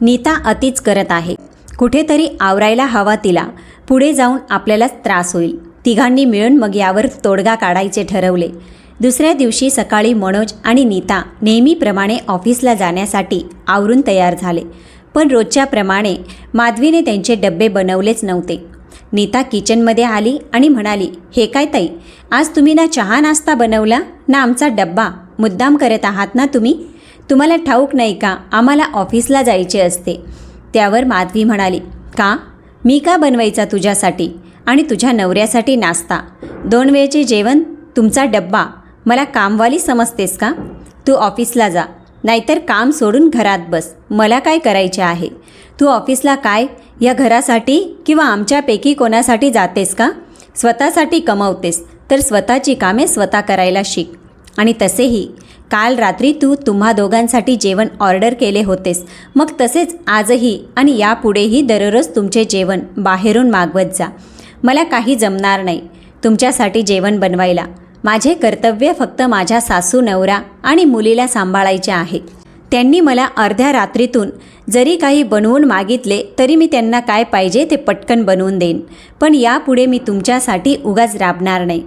नीता अतिच करत आहे. कुठेतरी आवरायला हवा तिला. पुढे जाऊन आपल्यालाच त्रास होईल. तिघांनी मिळून मग यावर तोडगा काढायचे ठरवले. दुसऱ्या दिवशी सकाळी मनोज आणि नीता नेहमीप्रमाणे ऑफिसला जाण्यासाठी आवरून तयार झाले. पण रोजच्याप्रमाणे माधवीने त्यांचे डब्बे बनवलेच नव्हते. नीता किचनमध्ये आली आणि म्हणाली हे काय ताई आज तुम्ही ना चहा नाश्ता बनवला? ना आमचा डब्बा? मुद्दाम करत आहात ना तुम्ही? तुम्हाला ठाऊक नाही का? आम्हाला ऑफिसला जायचे असते. त्यावर माधवी म्हणाली का? मी का बनवायचा तुझ्यासाठी आणि तुझ्या नवऱ्यासाठी नाश्ता? दोन वेळचे जेवण तुमचा डब्बा. मला कामवाली समजतेस का? तू ऑफिसला जा. नाहीतर काम सोडून घरात बस. मला काय करायचे आहे? तू ऑफिसला काय? या घरासाठी किंवा आमच्यापैकी कोणासाठी जातेस का? स्वतःसाठी कमवतेस. तर स्वतःची कामे स्वतः करायला शिक. आणि तसेही काल रात्री तू तुम्हा दोघांसाठी जेवण ऑर्डर केले होतेस. मग तसेच आजही आणि यापुढेही दररोज तुमचे जेवण बाहेरून मागवत जा. मला काही जमणार नाही तुमच्यासाठी जेवण बनवायला. माझे कर्तव्य फक्त माझ्या सासू नवरा आणि मुलीला सांभाळायचे आहे. त्यांनी मला अर्ध्या रात्रीतून जरी काही बनवून मागितले तरी मी त्यांना काय पाहिजे ते पटकन बनवून देईन. पण यापुढे मी तुमच्यासाठी उगाच राबणार नाही.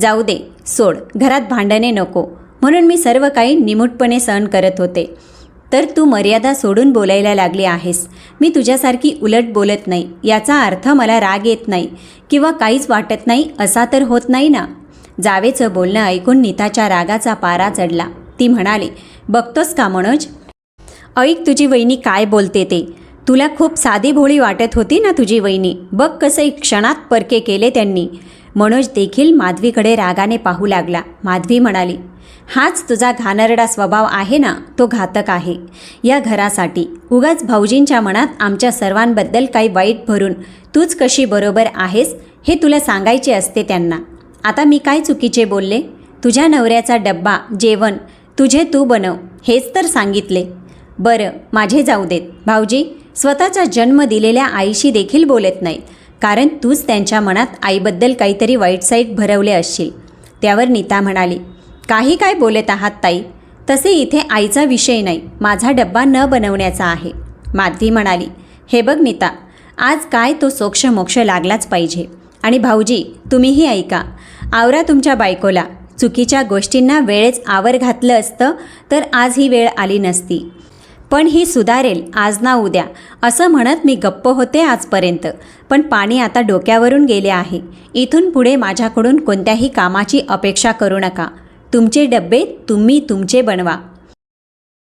जाऊ दे. सोड घरात भांडणे नको. म्हणून मी सर्व काही निमूटपणे सहन करत होते. तर तू मर्यादा सोडून बोलायला लागली आहेस. मी तुझ्यासारखी उलट बोलत नाही. याचा अर्थ मला राग येत नाही किंवा काहीच वाटत नाही असा तर होत नाही ना? जावेचं बोलणं ऐकून नीताच्या रागाचा पारा चढला. ती म्हणाली बघतोस का मनोज? ऐक तुझी वहिनी काय बोलते ते. तुला खूप साधी भोळी वाटत होती ना तुझी वहिनी? बघ कसं क्षणात परके केले त्यांनी. मनोज देखील माधवीकडे रागाने पाहू लागला. माधवी म्हणाली हाच तुझा घाणरडा स्वभाव आहे ना? तो घातक आहे. या घरासाठी. उगाच भाऊजींच्या मनात आमच्या सर्वांबद्दल काही वाईट भरून तूच कशी बरोबर आहेस हे तुला सांगायचे असते त्यांना. आता मी काय चुकीचे बोलले? तुझ्या नवऱ्याचा डब्बा जेवण तुझे तू बनव हेच तर सांगितले. बरं माझे जाऊ देत. भाऊजी स्वतःचा जन्म दिलेल्या आईशी देखील बोलत नाहीत. कारण तूच त्यांच्या मनात आईबद्दल काहीतरी वाईट साईट भरवले असशील. त्यावर नीता म्हणाली काही काय बोलत आहात ताई? तसे इथे आईचा विषय नाही. माझा डब्बा न बनवण्याचा आहे. माधवी म्हणाली हे बघ नीता आज काय तो सोक्ष मोक्ष लागलाच पाहिजे. आणि भाऊजी तुम्हीही ऐका. आवरा तुमच्या बायकोला. चुकीच्या गोष्टींना वेळेच आवर घातलं असतं तर आज ही वेळ आली नसती. पण ही सुधारेल आज ना उद्या. असं म्हणत मी गप्प होते आजपर्यंत. पण पाणी आता डोक्यावरून गेले आहे. इथून पुढे माझ्याकडून कोणत्याही कामाची अपेक्षा करू नका. तुमचे डब्बे तुम्ही तुमचे बनवा.